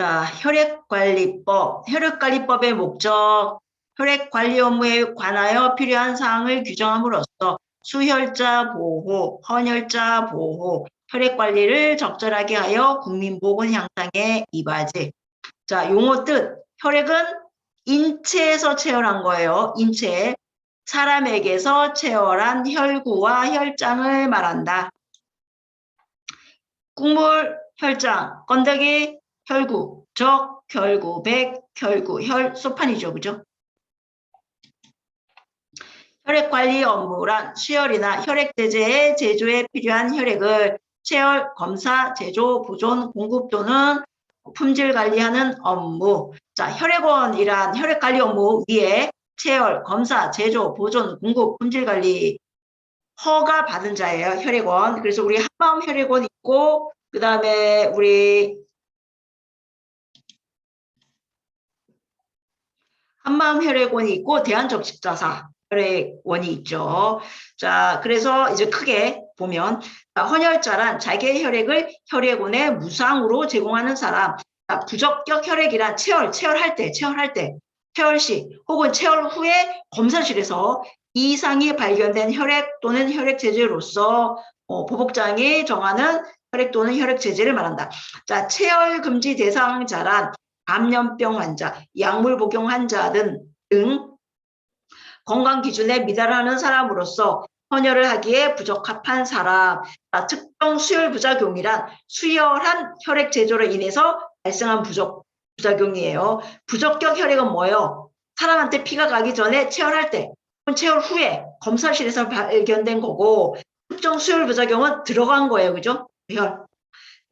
자, 혈액관리법. 혈액관리법의 목적. 혈액관리 업무에 관하여 필요한 사항을 규정함으로써 수혈자 보호, 헌혈자 보호, 혈액관리를 적절하게 하여 국민보건 향상에 이바지. 자, 용어 뜻. 혈액은 인체에서 체열한 거예요. 인체. 사람에게서 체열한 혈구와 혈장을 말한다. 국물, 혈장, 건더기, 혈구, 적, 혈구, 백, 혈구, 혈, 소판이죠. 그죠? 혈액관리 업무란 수혈이나 혈액제제의 제조에 필요한 혈액을 체열, 검사, 제조, 보존, 공급 또는 품질 관리하는 업무. 자, 혈액원이란 혈액관리 업무 위에 체열, 검사, 제조, 보존, 공급, 품질 관리 허가 받은 자예요. 혈액원. 그래서 우리 한마음 혈액원 있고 그 다음에 우리 한마음 혈액원이 있고 대한적십자사 혈액원이 있죠. 자, 그래서 이제 크게 보면 자, 헌혈자란 자기의 혈액을 혈액원에 무상으로 제공하는 사람. 자, 부적격 혈액이란 체열, 체열할 때, 체열할 때, 체열 시 혹은 체열 후에 검사실에서 이상이 발견된 혈액 또는 혈액 제제로서 어, 보복장이 정하는 혈액 또는 혈액 제제를 말한다. 자, 체열 금지 대상자란 감염병 환자, 약물 복용 환자 등, 등 건강 기준에 미달하는 사람으로서 헌혈을 하기에 부적합한 사람, 자, 특정 수혈 부작용이란 수혈한 혈액 제조로 인해서 발생한 부적, 부작용이에요. 부적격 혈액은 뭐예요? 사람한테 피가 가기 전에 체열할 때, 혹은 체열 후에 검사실에서 발견된 거고, 특정 수혈 부작용은 들어간 거예요. 그죠? 혈.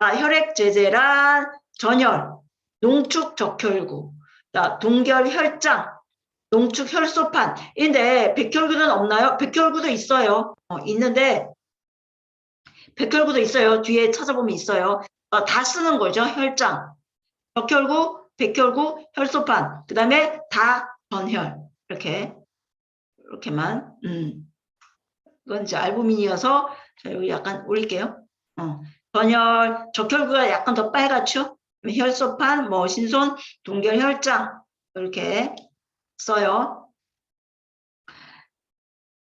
자, 혈액 제제란 전혈, 농축 적혈구, 자, 동결 혈장, 농축 혈소판. 인데 백혈구는 없나요? 백혈구도 있어요. 어, 있는데 백혈구도 있어요. 뒤에 찾아보면 있어요. 어, 다 쓰는 거죠. 혈장, 적혈구, 백혈구, 혈소판. 그 다음에 다 전혈. 이렇게 이렇게만. 음. 이건 이제 알부민이어서 자, 여기 약간 올릴게요. 어. 전혈, 적혈구가 약간 더 빨갛죠? 혈소판, 뭐 신손, 동결 혈장 이렇게 써요.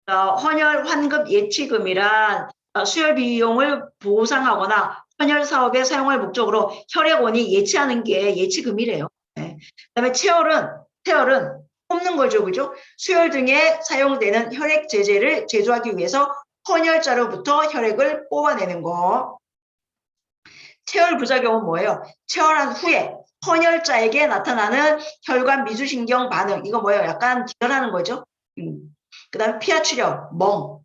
어, 헌혈 환급 예치금이란 어, 수혈 비용을 보상하거나 헌혈 사업에 사용할 목적으로 혈액원이 예치하는 게 예치금이래요. 네. 그다음에 체열은 체열은 뽑는 거죠, 그죠? 수혈 등에 사용되는 혈액 제제를 제조하기 위해서 헌혈자로부터 혈액을 뽑아내는 거. 체열 부작용은 뭐예요? 체열한 후에 헌혈자에게 나타나는 혈관 미주신경 반응 이거 뭐예요? 약간 기절하는 거죠. 음. 그 다음에 피하 출혈, 멍.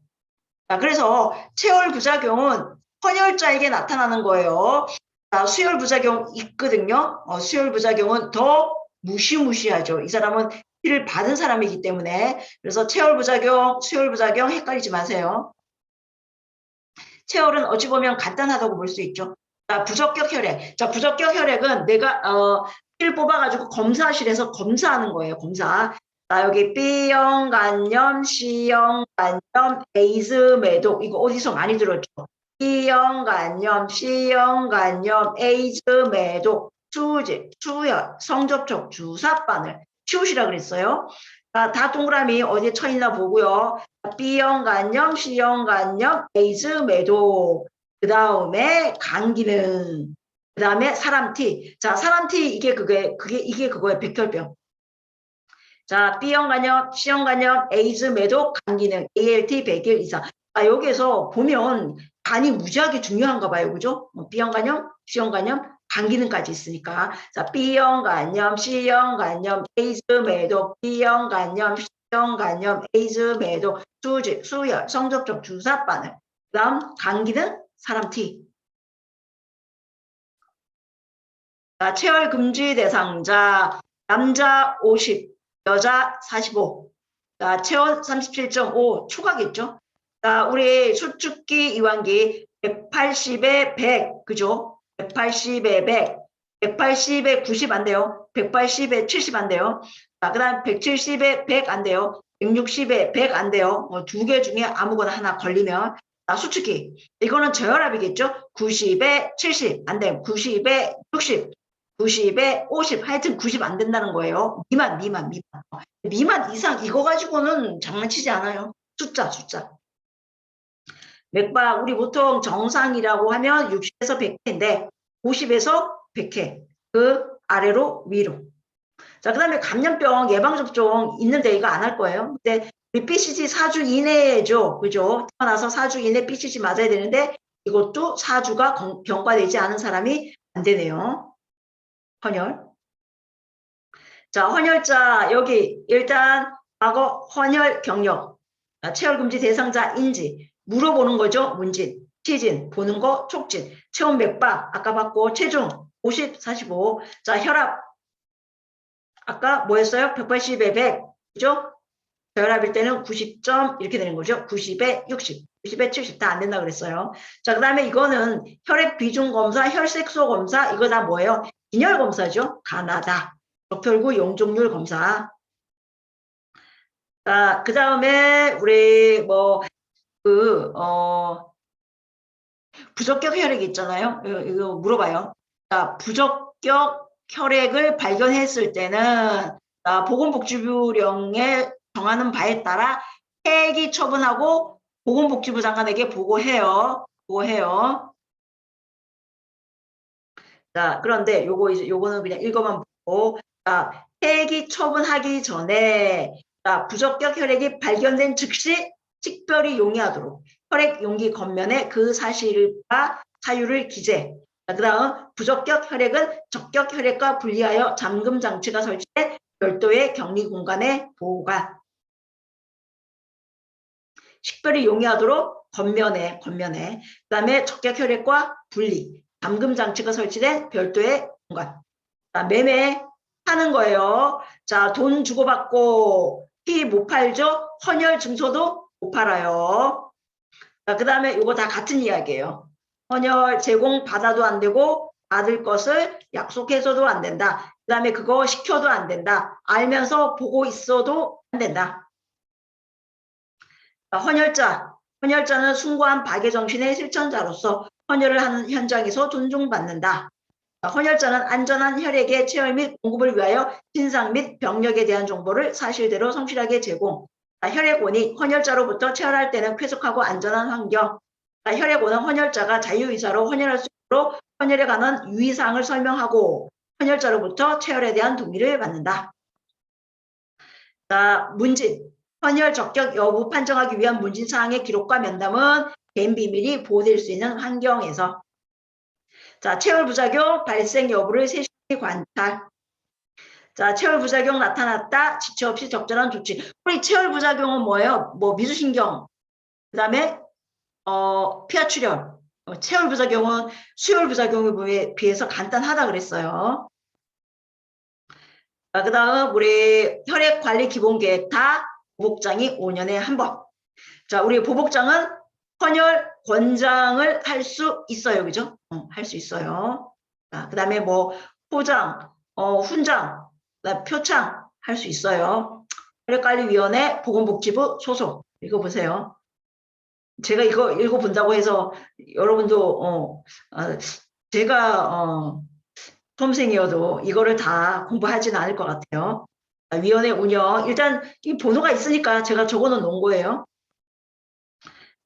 자, 그래서 체열 부작용은 헌혈자에게 나타나는 거예요. 자, 수혈 부작용 있거든요. 어, 수혈 부작용은 더 무시무시하죠. 이 사람은 피를 받은 사람이기 때문에 그래서 체열 부작용, 수혈 부작용 헷갈리지 마세요. 체열은 어찌 보면 간단하다고 볼 수 있죠. 자, 부적격 혈액. 자, 부적격 혈액은 내가 어, 피를 뽑아가지고 검사실에서 검사하는 거예요. 검사. 자, 여기 B형 간염, C형 간염, 에이즈 매독. 이거 어디서 많이 들었죠? B형 간염, C형 간염, 에이즈 매독, 수제, 수혈, 성접촉, 주사바늘. 치우시라 그랬어요. 자, 다 동그라미 어디에 쳐 있나 보고요. B형 간염, C형 간염, 에이즈 매독. 그 다음에 감기는 그 다음에 사람 티 자 사람 티 이게 그게 그게 이게 그거예요 백혈병. 자 B형 간염 C형 간염 에이즈 매독 감기능 ALT 100일 이상. 아 여기에서 보면 간이 무지하게 중요한가 봐요 그죠? 뭐 B형 간염 C형 간염 감기능까지 있으니까. 자 B형 간염 C형 간염 에이즈 매독 B형 간염 C형 간염 에이즈 매독 수질 수혈 성접촉 주사 바늘. 그 다음 감기능 사람 T. 자, 체열 금지 대상자 남자 50, 여자 45. 자, 체온 37.5 초과겠죠? 자, 우리 수축기 이완기 180에 100, 그죠? 180에 100, 180에 90 안 돼요. 180에 70 안 돼요. 자, 그 다음 170에 100 안 돼요. 160에 100 안 돼요. 뭐 두 개 중에 아무거나 하나 걸리면 자, 수축기. 이거는 저혈압이겠죠? 90에 70. 안 돼. 90에 60. 90에 50 하여튼 90 안 된다는 거예요. 미만 미만 미만 미만 이상 이거 가지고는 장난치지 않아요. 숫자 숫자 맥박 우리 보통 정상이라고 하면 60에서 100회인데 50에서 100회 그 아래로 위로 자 그 다음에 감염병 예방접종 있는데 이거 안 할 거예요. 근데 BCG 4주 이내죠. 그죠? 태어나서 4주 이내 BCG 맞아야 되는데 이것도 4주가 경과되지 않은 사람이 안 되네요. 헌혈. 자, 헌혈자 여기 일단 과거 헌혈 경력, 체열금지 대상자 인지 물어보는 거죠. 문진, 시진, 보는 거, 촉진, 체온 맥박 아까 봤고 체중 50, 45. 자, 혈압 아까 뭐였어요? 180에 100, 그죠? 혈압일 때는 90점 이렇게 되는 거죠. 90에 60, 90에 70 다 안 된다 그랬어요. 자, 그 다음에 이거는 혈액 비중 검사, 혈색소 검사 이거 다 뭐예요? 빈혈 검사죠. 가나다. 적혈구 용종률 검사. 자, 그 다음에 우리 뭐 그 어, 부적격 혈액 있잖아요. 이거, 이거 물어봐요. 자, 부적격 혈액을 발견했을 때는 자, 보건복지부령에 정하는 바에 따라 폐기 처분하고 보건복지부 장관에게 보고해요. 보고해요. 자, 그런데 요거 이제 요거는 그냥 읽어만 보고 자, 폐기 처분하기 전에 자, 부적격 혈액이 발견된 즉시 특별히 용이하도록 혈액 용기 겉면에 그 사실과 사유를 기재. 그 다음 부적격 혈액은 적격 혈액과 분리하여 잠금 장치가 설치된 별도의 격리 공간에 보호가 식별이 용이하도록 겉면에 겉면에 그 다음에 적격 혈액과 분리 잠금 장치가 설치된 별도의 공간. 자, 매매 하는 거예요. 자돈 주고받고 피 못 팔죠? 헌혈 증서도 못 팔아요. 자 그 다음에 이거 다 같은 이야기예요. 헌혈 제공 받아도 안 되고 받을 것을 약속해서도 안 된다 그 다음에 그거 시켜도 안 된다 알면서 보고 있어도 안 된다 헌혈자, 헌혈자는 숭고한 박애 정신의 실천자로서 헌혈을 하는 현장에서 존중받는다. 헌혈자는 안전한 혈액의 체열 및 공급을 위하여 신상 및 병력에 대한 정보를 사실대로 성실하게 제공. 혈액원이 헌혈자로부터 체열할 때는 쾌적하고 안전한 환경. 혈액원은 헌혈자가 자유의사로 헌혈할 수 있도록 헌혈에 관한 유의사항을 설명하고 헌혈자로부터 체열에 대한 동의를 받는다. 자, 문진. 헌혈 적격 여부 판정하기 위한 문진 사항의 기록과 면담은 개인 비밀이 보호될 수 있는 환경에서. 자 체열 부작용 발생 여부를 세심히 관찰. 자 체열 부작용 나타났다. 지체 없이 적절한 조치. 우리 체열 부작용은 뭐예요? 뭐 미수신경. 그 다음에 어 피하 출혈. 어, 체열 부작용은 수혈 부작용에 비해서 간단하다 그랬어요 자, 그 다음 우리 혈액 관리 기본 계획 다 보복장이 5년에 한 번. 자, 우리 보복장은 헌혈 권장을 할 수 있어요. 그죠? 어, 할수 있어요. 자, 그 다음에 뭐 포장, 어, 훈장, 표창 할 수 있어요. 혈액관리위원회 보건복지부 소속. 읽어보세요. 제가 이거 읽어본다고 해서 여러분도 어, 어 제가 어, 수험생이어도 이거를 다 공부하지는 않을 것 같아요. 위원회 운영 일단 이 번호가 있으니까 제가 적어놓은 놓은 거예요.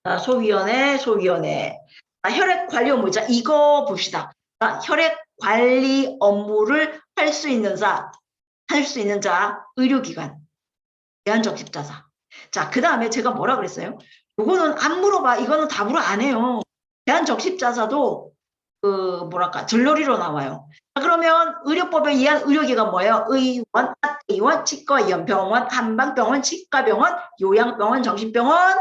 자, 소위원회, 소위원회. 자, 혈액 관리 업무 자 이거 봅시다. 자, 혈액 관리 업무를 할 수 있는 자, 할 수 있는 자, 의료기관, 대한적십자사. 자, 그 다음에 제가 뭐라 그랬어요? 이거는 안 물어봐. 이거는 답으로 안 해요. 대한적십자사도 그 뭐랄까 들러리로 나와요. 그러면 의료법에 의한 의료기관 뭐예요? 의원, 의원, 치과의원, 병원, 한방병원, 치과병원, 요양병원, 정신병원,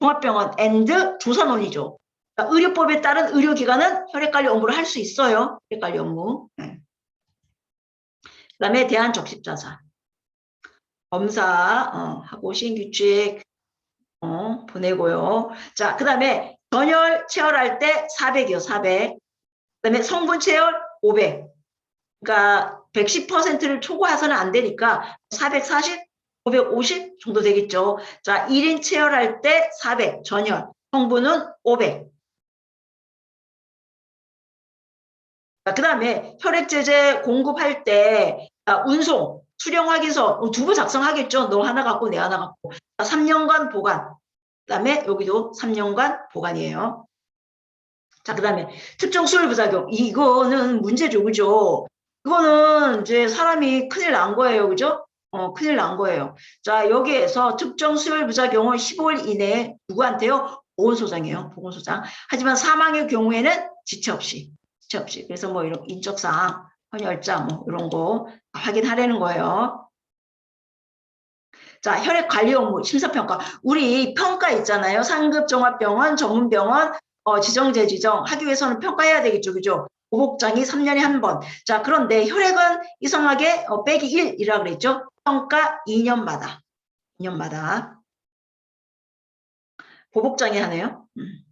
종합병원, 앤드 조산원이죠. 그러니까 의료법에 따른 의료기관은 혈액관리 업무를 할 수 있어요. 혈액관리 업무. 네. 그 다음에 대한적십자사. 검사 어, 하고 신규칙 어, 보내고요. 자, 그 다음에 전열 체열할 때 400이요, 400. 그 다음에 성분 체열 500. 그러니까 110%를 초과해서는 안 되니까 440, 550 정도 되겠죠. 자, 1인 체열할 때 400 전열, 성분은 500. 그 다음에 혈액제제 공급할 때 아, 운송, 수령 확인서 어, 두부 작성하겠죠. 너 하나 갖고 내 하나 갖고. 3년간 보관. 그 다음에 여기도 3년간 보관이에요. 자, 그 다음에 특정 수혈 부작용. 이거는 문제죠. 그죠? 이거는 이제 사람이 큰일 난 거예요. 그죠? 어, 큰일 난 거예요. 자, 여기에서 특정 수혈 부작용은 15일 이내에 누구한테요? 보건소장이에요. 보건소장. 하지만 사망의 경우에는 지체 없이. 지체 없이. 그래서 뭐 이런 인적사항, 헌혈자 뭐 이런 거 확인하라는 거예요. 자, 혈액 관리 업무 심사평가. 우리 평가 있잖아요. 상급 종합병원, 전문병원, 어, 지정제 지정 하기 위해서는 평가해야 되겠죠. 그죠? 보복장이 3년에 한 번. 자, 그런데 혈액은 이상하게 어, 빼기 1이라 그랬죠. 평가 2년마다. 2년마다. 보복장이 하네요. 음.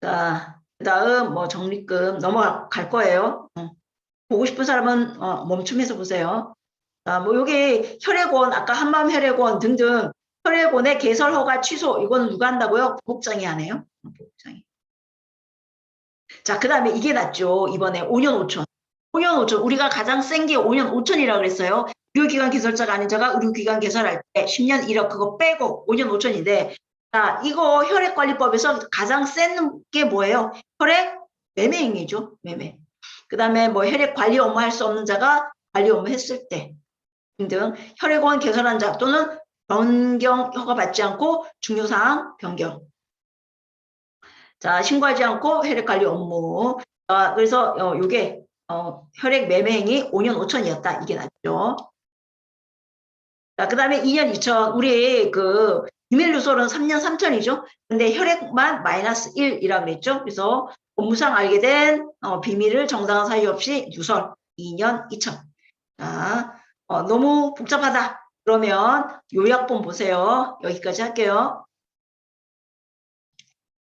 자, 그 다음 뭐 적립금 넘어갈 거예요. 어. 보고 싶은 사람은 어, 멈춤해서 보세요. 자, 뭐 여기 혈액원, 아까 한마음 혈액원 등등 혈액원의 개설 허가 취소 이거는 누가 한다고요? 보복장이 하네요. 어, 보복장이. 자, 그 다음에 이게 낫죠. 이번에 5년 5천. 5년 5천. 우리가 가장 센 게 5년 5천이라고 그랬어요. 의료기관 개설자가 아닌 자가 의료기관 개설할 때 10년 1억 그거 빼고 5년 5천인데 자, 이거 혈액관리법에서 가장 센 게 뭐예요? 혈액 매매행위죠. 매매. 그 다음에 뭐 혈액 관리 업무 할 수 없는 자가 관리 업무 했을 때 등등 혈액원 개설한 자 또는 변경 허가 받지 않고 중요사항 변경. 자, 신고하지 않고 혈액 관리 업무. 아, 그래서 어, 요게 어, 혈액 매매 행위 5년 5천이었다. 이게 낫죠. 자, 그 다음에 2년 2천. 우리 그 비밀누설은 3년 3천이죠. 근데 혈액만 마이너스 1이라 그랬죠. 그래서 업무상 알게 된 어, 비밀을 정당한 사유 없이 누설 2년 2천. 자, 어, 너무 복잡하다. 그러면 요약본 보세요. 여기까지 할게요.